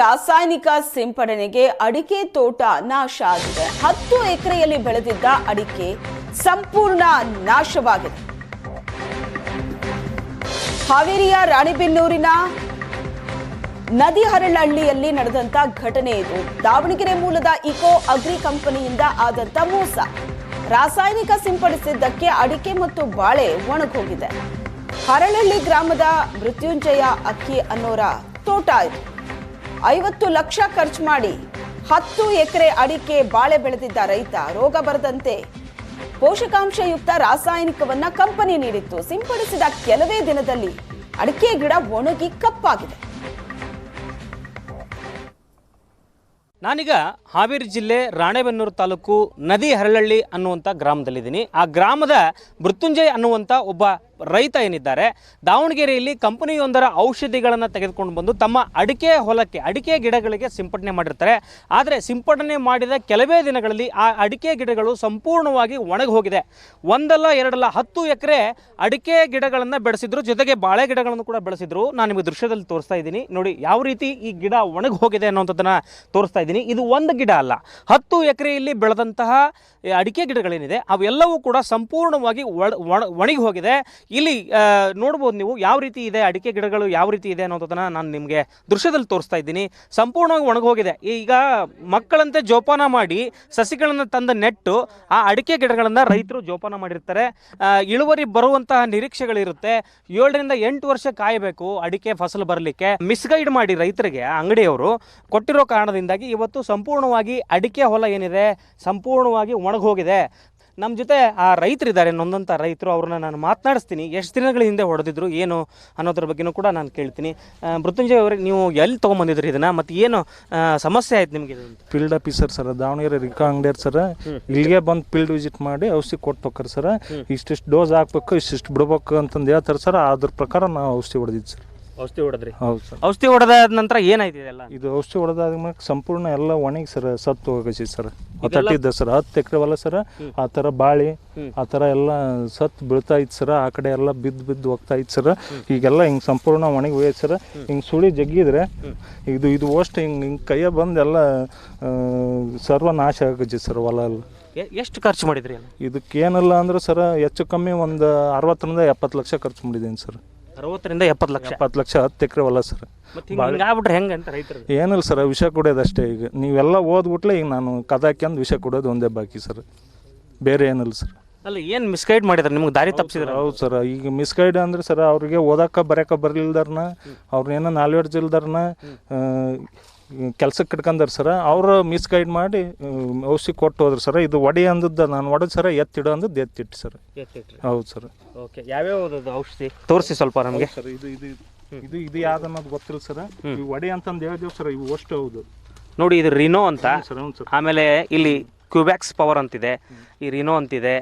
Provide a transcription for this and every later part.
ರಾಸಾಯನಿಕ ಸಿಂಪಡಣೆಗೆ ಅಡಿಕೆ ತೋಟ ನಾಶ ಆಗಿದೆ. ಹತ್ತು ಎಕರೆಯಲ್ಲಿ ಬೆಳೆದಿದ್ದ ಅಡಿಕೆ ಸಂಪೂರ್ಣ ನಾಶವಾಗಿದೆ. ಹಾವೇರಿಯ ರಾಣಿಬೆನ್ನೂರಿನ ನದಿ ಹರಳಹಳ್ಳಿಯಲ್ಲಿ ನಡೆದಂತ ಘಟನೆ ಇದು. ದಾವಣಗೆರೆ ಮೂಲದ ಇಕೋ ಅಗ್ರಿ ಕಂಪನಿಯಿಂದ ಆದಂತ ಮೋಸ. ರಾಸಾಯನಿಕ ಸಿಂಪಡಿಸಿದ್ದಕ್ಕೆ ಅಡಿಕೆ ಮತ್ತು ಬಾಳೆ ಒಣಗೋಗಿದೆ. ಹರಳಹಳ್ಳಿ ಗ್ರಾಮದ ಮೃತ್ಯುಂಜಯ ಅಕ್ಕಿ ಅನ್ನೋರ ತೋಟ ಇದು. ಐವತ್ತು ಲಕ್ಷ ಖರ್ಚು ಮಾಡಿ ಹತ್ತು ಎಕರೆ ಅಡಿಕೆ ಬಾಳೆ ಬೆಳೆದಿದ್ದ ರೈತ ರೋಗ ಬರದಂತೆ. ಪೋಷಕಾಂಶಯುಕ್ತ ರಾಸಾಯನಿಕವನ್ನ ಕಂಪನಿ ನೀಡಿತ್ತು. ಸಿಂಪಡಿಸಿದ ಕೆಲವೇ ದಿನದಲ್ಲಿ ಅಡಿಕೆ ಗಿಡ ಒಣಗಿ ಕಪ್ಪಾಗಿದೆ. ನಾನೀಗ ಹಾವೇರಿ ಜಿಲ್ಲೆ ರಾಣೆಬೆನ್ನೂರು ತಾಲೂಕು ನದಿ ಹರಳಳ್ಳಿ ಅನ್ನುವಂಥ ಗ್ರಾಮದಲ್ಲಿದ್ದೀನಿ. ಆ ಗ್ರಾಮದ ಮೃತ್ಯುಂಜಯ್ ಅನ್ನುವಂಥ ಒಬ್ಬ ರೈತ ಏನಿದ್ದಾರೆ, ದಾವಣಗೆರೆಯಲ್ಲಿ ಕಂಪನಿಯೊಂದರ ಔಷಧಿಗಳನ್ನು ತೆಗೆದುಕೊಂಡು ಬಂದು ತಮ್ಮ ಅಡಿಕೆ ಹೊಲಕ್ಕೆ, ಅಡಿಕೆ ಗಿಡಗಳಿಗೆ ಸಿಂಪಡಣೆ ಮಾಡಿರ್ತಾರೆ. ಆದರೆ ಸಿಂಪಡಣೆ ಮಾಡಿದ ಕೆಲವೇ ದಿನಗಳಲ್ಲಿ ಆ ಅಡಿಕೆ ಗಿಡಗಳು ಸಂಪೂರ್ಣವಾಗಿ ಒಣಗಿ ಹೋಗಿದೆ ಒಂದಲ್ಲ, ಎರಡಲ್ಲ, ಹತ್ತು ಎಕರೆ ಅಡಿಕೆ ಗಿಡಗಳನ್ನು ಬೆಳೆಸಿದ್ರು, ಜೊತೆಗೆ ಬಾಳೆ ಗಿಡಗಳನ್ನು ಕೂಡ ಬೆಳೆಸಿದ್ರು. ನಾನು ನಿಮಗೆ ದೃಶ್ಯದಲ್ಲಿ ತೋರಿಸ್ತಾ ಇದ್ದೀನಿ. ನೋಡಿ, ಯಾವ ರೀತಿ ಈ ಗಿಡ ಒಣಗಿ ಹೋಗಿದೆ ಅನ್ನೋಂಥದ್ದನ್ನು ತೋರಿಸ್ತಾ ಇದ್ದೀನಿ. ಇದು ಒಂದು ಗಿಡ ಅಲ್ಲ, ಹತ್ತು ಎಕರೆಯಲ್ಲಿ ಬೆಳೆದಂತಹ ಅಡಿಕೆ ಗಿಡಗಳೇನಿದೆ, ಅವೆಲ್ಲವೂ ಕೂಡ ಸಂಪೂರ್ಣವಾಗಿ ಒಣ- ಒಣಗಿ ಹೋಗಿದೆ ಇಲ್ಲಿ ನೋಡ್ಬೋದು ನೀವು ಯಾವ ರೀತಿ ಇದೆ, ಅಡಿಕೆ ಗಿಡಗಳು ಯಾವ ರೀತಿ ಇದೆ ಅನ್ನೋದನ್ನು ನಾನು ನಿಮಗೆ ದೃಶ್ಯದಲ್ಲಿ ತೋರಿಸ್ತಾ ಇದ್ದೀನಿ. ಸಂಪೂರ್ಣವಾಗಿ ಒಣಗೋಗಿದೆ. ಈಗ ಮಕ್ಕಳಂತೆ ಜೋಪಾನ ಮಾಡಿ ಸಸಿಗಳನ್ನು ತಂದ ನೆಟ್ಟು, ಆ ಅಡಿಕೆ ಗಿಡಗಳನ್ನು ರೈತರು ಜೋಪಾನ ಮಾಡಿರ್ತಾರೆ. ಇಳುವರಿ ಬರುವಂತಹ ನಿರೀಕ್ಷೆಗಳಿರುತ್ತೆ. ಏಳರಿಂದ ಎಂಟು ವರ್ಷ ಕಾಯಬೇಕು ಅಡಿಕೆ ಫಸಲು ಬರಲಿಕ್ಕೆ. ಮಿಸ್ಗೈಡ್ ಮಾಡಿ ರೈತರಿಗೆ ಅಂಗಡಿಯವರು ಕೊಟ್ಟಿರೋ ಕಾರಣದಿಂದಾಗಿ ಇವತ್ತು ಸಂಪೂರ್ಣವಾಗಿ ಅಡಿಕೆ ಹೊಲ ಏನಿದೆ, ಸಂಪೂರ್ಣವಾಗಿ ಒಣಗಿ ಹೋಗಿದೆ ನಮ್ಮ ಜೊತೆ ಆ ರೈತರಿದ್ದಾರೆ ನೊಂದಂಥ ರೈತರು ಅವ್ರನ್ನ ನಾನು ಮಾತನಾಡಿಸ್ತೀನಿ. ಎಷ್ಟು ದಿನಗಳ ಹಿಂದೆ ಹೊಡೆದಿದ್ರು ಏನು ಅನ್ನೋದ್ರ ಬಗ್ಗೆನೂ ಕೂಡ ನಾನು ಕೇಳ್ತೀನಿ. ಮೃತ್ಯುಂಜಯ ಮೃತ್ಯುಂಜಯ್ ಅವರೇ ನೀವು ಎಲ್ಲಿ ತೊಗೊಂಬಂದಿದ್ರಿ ಇದನ್ನ? ಮತ್ತು ಏನು ಆ, ಸಮಸ್ಯೆ ಆಯ್ತು ನಿಮಗೆ ಫೀಲ್ಡ್ ಆಫೀಸರ್ ಸರ್ ದಾವಣಗೆರೆ ರಿಕಾ ಅಂಗಡಿಯರ್ ಸರ್ ಇಲ್ಲಿಗೆ ಬಂದು ಫೀಲ್ಡ್ ವಿಸಿಟ್ ಮಾಡಿ ಔಷಧಿ ಕೊಟ್ಟು ಹೋಗ್ತಾರೆ ಸರ್ ಇಷ್ಟಿಷ್ಟು ಡೋಸ್ ಹಾಕ್ಬೇಕು ಇಷ್ಟಿಷ್ಟು ಬಿಡ್ಬೇಕು ಅಂತಂದು ಹೇಳ್ತಾರೆ ಸರ್. ಅದ್ರ ಪ್ರಕಾರ ನಾವು ಔಷಧಿ ಹೊಡೆದಿದ್ದು ಸರ್. ಔಷಧಿ ಹೊಡೆದ್ರಿ? ಹೌದು ಸರ್. ಔಷಧಿ ಹೊಡೆದಾದ ನಂತರ ಏನಾಯ್ತು ಇದೆಲ್ಲ? ಇದು ಔಷಧಿ ಹೊಡೆದಾದ ಮೇಲೆ ಸಂಪೂರ್ಣ ಎಲ್ಲ ಒಣಗಿ ಸರ್ ಸತ್ತು ಹೋಗಿ ಸರ್. ತಟ್ಟಿದ್ದ ಸರ್ ಹತ್ತು ಎಕರೆ ಹೊಲ ಸರ್ ಆ ಥರ ಬಾಳಿ ಆ ಥರ ಎಲ್ಲ ಸತ್ತು ಬೀಳ್ತಾ ಇತ್ತು ಸರ್ ಆ ಕಡೆ ಎಲ್ಲ ಬಿದ್ದು ಬಿದ್ದು ಹೋಗ್ತಾ ಇತ್ತು ಸರ್ ಈಗೆಲ್ಲ ಹಿಂಗೆ ಸಂಪೂರ್ಣ ಒಣಗಿ ಹೋಯ್ತು ಸರ್. ಹಿಂಗೆ ಸುಳಿ ಜಗ್ಗಿದ್ರೆ ಇದು ಇದು ಅಷ್ಟು ಹಿಂಗೆ ಹಿಂಗೆ ಕೈಯ ಬಂದು ಎಲ್ಲ ಸರ್ವನಾಶ ಆಗಿ ಸರ್ ಹೊಲ ಎಲ್ಲ. ಎಷ್ಟು ಖರ್ಚು ಮಾಡಿದ್ರಿ ಇದಕ್ಕೆ ಇದಕ್ಕೇನಿಲ್ಲ ಅಂದ್ರೆ ಸರ್ ಹೆಚ್ಚು ಕಮ್ಮಿ ಒಂದು ಅರವತ್ತರಿಂದ ಎಪ್ಪತ್ತು ಲಕ್ಷ ಖರ್ಚು ಮಾಡಿದ್ದೀನಿ ಸರ್. ಅರವತ್ತರಿಂದ ಎಪ್ಪತ್ತು ಲಕ್ಷ. ಎಪ್ಪತ್ತು ಲಕ್ಷ ಹತ್ತು ಎಕರೆ ಹೊಲ ಸರ್. ಮತ್ತೆ ಹಿಂಗೆ ಆಗ್ಬಿಟ್ರೆ ಹೆಂಗೆ ಅಂತ ರೈತರು? ಏನಿಲ್ಲ ಸರ್ ವಿಷ ಕೊಡೋದು ಅಷ್ಟೇ ಈಗ. ನೀವೆಲ್ಲ ಓದ್ಬಿಟ್ಲೆ ಈಗ ನಾನು ಕದ ಹಾಕ್ಯಂದು ವಿಷ ಕುಡಿಯೋದು ಒಂದೇ ಬಾಕಿ ಸರ್. ಬೇರೆ ಏನಿಲ್ಲ ಸರ್. ಅಲ್ಲ ಏನು ಮಿಸ್ಗೈಡ್ ಮಾಡಿದ್ರೆ? ನಿಮ್ಗೆ ದಾರಿ ತಪ್ಪಿಸಿದ್ರೆ ಹೌದು ಸರ್. ಈಗ ಮಿಸ್ಗೈಡ್ ಅಂದ್ರೆ ಸರ್ ಅವ್ರಿಗೆ ಓದಕ್ಕೆ ಬರೆಯಕ್ಕೆ ಬರಲಿಲ್ದಾರನ ಅವ್ರನ್ನೇನೋ ನಾಲೆಡ್ಜ್ ಇಲ್ದಾರನ ಕೆಲ್ಸಕ್ಕೆ ಕಟ್ಕಂದರು ಸರ್ ಅವರು ಮಿಸ್ಗೈಡ್ ಮಾಡಿ ಔಷಧಿ ಕೊಟ್ಟು ಹೋದ್ರು ಸರ್ ಇದು ಒಡೆ ಅಂದದ್ದು ನಾನು ಒಡೆದು ಸರ್ ಎತ್ತಿಡು ಅಂದದ್ದು ಎತ್ತಿಟ್ಟು ಸರ್. ಹೌದು ಸರ್. ಓಕೆ ಯಾವ್ಯಾವ ಔಷಧಿ? ತೋರಿಸಿ ಸ್ವಲ್ಪ ನಮಗೆ. ಸರ್ ಇದು ಇದು ಇದು ಇದು ಯಾವ್ದು ಅನ್ನೋದು ಗೊತ್ತಿಲ್ಲ ಸರ್. ಈ ಒಡೆ ಅಂತಂದು ಹೇಳಿದೆವು ಸರ್ ಇವು ಅಷ್ಟು ಹೌದು. ನೋಡಿ ಇದು ರಿನೋ ಅಂತ. ಸರ್ ಹ್ಞೂ ಸರ್. ಆಮೇಲೆ ಇಲ್ಲಿ ಕ್ಯೂಬ್ಯಾಕ್ಸ್ ಪವರ್ ಅಂತಿದೆ. ಈ ರಿನೋ ಅಂತಿದೆ.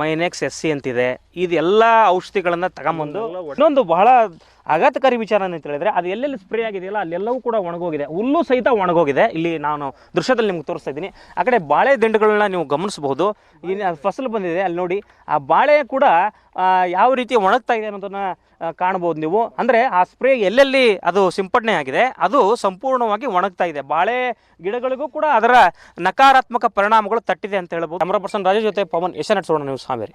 ಮೈನೆಕ್ಸ್ ಎಸ್ ಸಿ ಅಂತಿದೆ. ಇದೆಲ್ಲ ಔಷಧಿಗಳನ್ನು ತಗೊಂಬಂದು ಇನ್ನೊಂದು ಬಹಳ ಆಘಾತಕಾರಿ ವಿಚಾರ ಅಂತ ಹೇಳಿದ್ರೆ ಅದು ಎಲ್ಲೆಲ್ಲಿ ಸ್ಪ್ರೇ ಆಗಿದೆಯಲ್ಲ, ಅಲ್ಲೆಲ್ಲವೂ ಕೂಡ ಒಣಗೋಗಿದೆ. ಹುಲ್ಲು ಸಹಿತ ಒಣಗೋಗಿದೆ. ಇಲ್ಲಿ ನಾನು ದೃಶ್ಯದಲ್ಲಿ ನಿಮ್ಗೆ ತೋರಿಸ್ತಾ ಇದ್ದೀನಿ. ಆ ಕಡೆ ಬಾಳೆ ದಂಡುಗಳನ್ನ ನೀವು ಗಮನಿಸಬಹುದು. ಇನ್ನು ಫಸಲು ಬಂದಿದೆ, ಅಲ್ಲಿ ನೋಡಿ. ಆ ಬಾಳೆ ಕೂಡ ಯಾವ ರೀತಿ ಒಣಗ್ತಾ ಇದೆ ಅನ್ನೋದನ್ನು ಕಾಣ್ಬೋದು ನೀವು. ಅಂದರೆ ಆ ಸ್ಪ್ರೇ ಎಲ್ಲೆಲ್ಲಿ ಅದು ಸಿಂಪಡಣೆ ಆಗಿದೆ, ಅದು ಸಂಪೂರ್ಣವಾಗಿ ಒಣಗ್ತಾ ಇದೆ. ಬಾಳೆ ಗಿಡಗಳಿಗೂ ಕೂಡ ಅದರ ನಕಾರಾತ್ಮಕ ಪರಿಣಾಮಗಳು ತಟ್ಟಿದೆ ಅಂತ ಹೇಳ್ಬೋದು. ಕ್ಯಾಮ್ರಾ ಪರ್ಸನ್ ರಾಜು ಜೊತೆ ಪವನ್ ಏಷ್ಯಾನೆಟ್ ಸೋಣ ನೀವು ಹಾವೇರಿ.